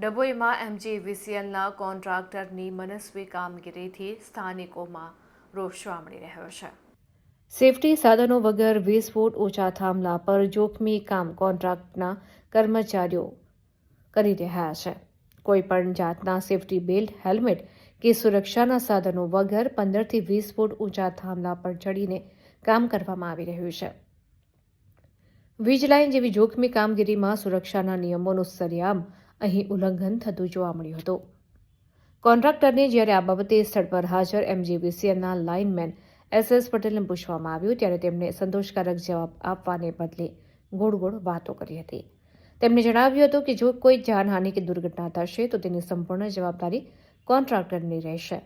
ડભોઈમાં એમજીવીસીએલના કોન્ટ્રાક્ટરની મનસ્વી કામગીરીથી સ્થાનિકોમાં રોષ મળી રહ્યો છે. સેફટી સાધનો વગર વીસ ફૂટ ઊંચા થાંભલા પર જોખમી કામ કોન્ટ્રાક્ટના કર્મચારીઓ કરી રહ્યા છે. કોઈપણ જાતના સેફટી બેલ્ટ, હેલ્મેટ કે સુરક્ષાના સાધનો વગર પંદરથી વીસ ફૂટ ઊંચા થાંભલા પર ચડીને કામ કરવામાં આવી રહ્યું છે. વીજ લાઇન જેવી જોખમી કામગીરીમાં સુરક્ષાના નિયમોનું સરેઆમ અહીં ઉલ્લંઘન થતું જોવા મળ્યું હતું. કોન્ટ્રાક્ટરને જ્યારે આ બાબતે સ્થળ પર હાજર એમજીવીસીએલના લાઇનમેન એસ એસ પટેલને પૂછવામાં આવ્યું, ત્યારે તેમણે સંતોષકારક જવાબ આપવાને બદલે ગોળ ગોળ વાતો કરી હતી. તેમણે જણાવ્યું હતું કે જો કોઈ જાનહાનિ કે દુર્ઘટના થશે, તો તેની સંપૂર્ણ જવાબદારી કોન્ટ્રાક્ટરની રહેશે.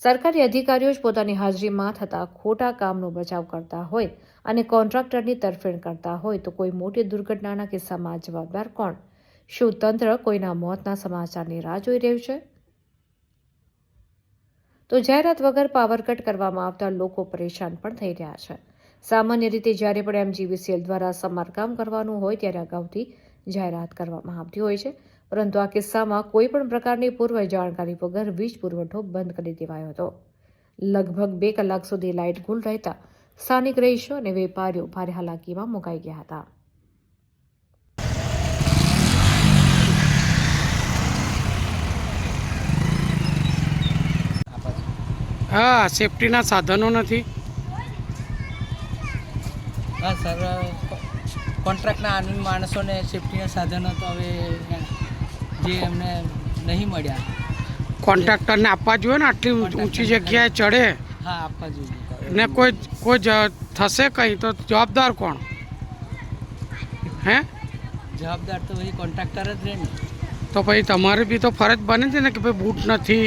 સરકારી અધિકારીઓ જ પોતાની હાજરીમાં થતા ખોટા કામનો બચાવ કરતા હોય અને કોન્ટ્રાક્ટરની તરફેણ કરતા હોય, તો કોઈ મોટી દુર્ઘટનાના કિસ્સામાં જવાબદાર કોણ? શું તંત્ર કોઈના મોતના સમાચારની રાહ જોઈ રહ્યું છે? તો જાહેરાત વગર પાવર કટ કરવામાં આવતા લોકો પરેશાન પણ થઈ રહ્યા છે. સામાન્ય રીતે જ્યારે પણ એમજીવીસીએલ દ્વારા સમારકામ કરવાનું હોય ત્યારે અગાઉથી જાહેરાત કરવામાં આવતી હોય છે. પરંતુ આ કિસ્સામાં કોઈ પણ પ્રકારની પૂર્વ જાણકારી વગર વીજ પુરવઠો બંધ કરી દેવાયો હતો. લગભગ બે કલાક સુધી લાઇટ ગુલ રહેતા સ્થાનિક રહીશો અને વેપારીઓ ભારે હાલાકીમાં મુકાઈ ગયા હતા. હા સેફટીના સાધનો નથી. હા સર કોન્ટ્રાક્ટના આનંદ માણસોને સેફટીના સાધનો તો હવે જે એમને નહીં મળ્યા. કોન્ટ્રાક્ટરને આપવા જોઈએ ને આટલી ઊંચી જગ્યાએ ચડે. હા આપવા જોઈએ. ને કોઈ કોઈ થશે કંઈ તો જવાબદાર કોણ? હે? જવાબદાર તો પછી કોન્ટ્રાક્ટર જ રહે ને. તો પછી તમારે બી તો ફરજ બને છે ને કે ભાઈ બૂટ નથી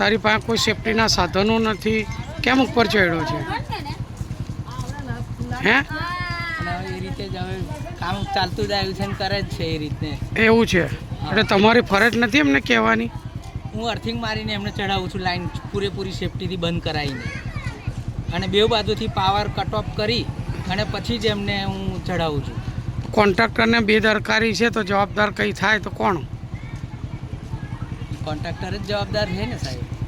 તારી પાસે કોઈ સેફટીના સાધનો નથી. કેમ ઉપર ચડ્યો છે? હે? એ રીતે જ હવે કામ ચાલતું જ આવ્યું છે ને કરે જ છે એ રીતે. એવું છે? એટલે તમારી ફરજ નથી એમને કહેવાની? હું અર્થિંગ મારીને એમને ચડાવું છું લાઈન પૂરેપૂરી સેફટીથી બંધ કરાવીને. અને બે બાજુથી પાવર કટ ઓફ કરી અને પછી જ એમને હું ચડાવું છું. કોન્ટ્રાક્ટરને બેદરકારી છે તો જવાબદાર કંઈ થાય તો કોણ? કોન્ટ્રાક્ટર જ જવાબદાર છે ને સાહેબ?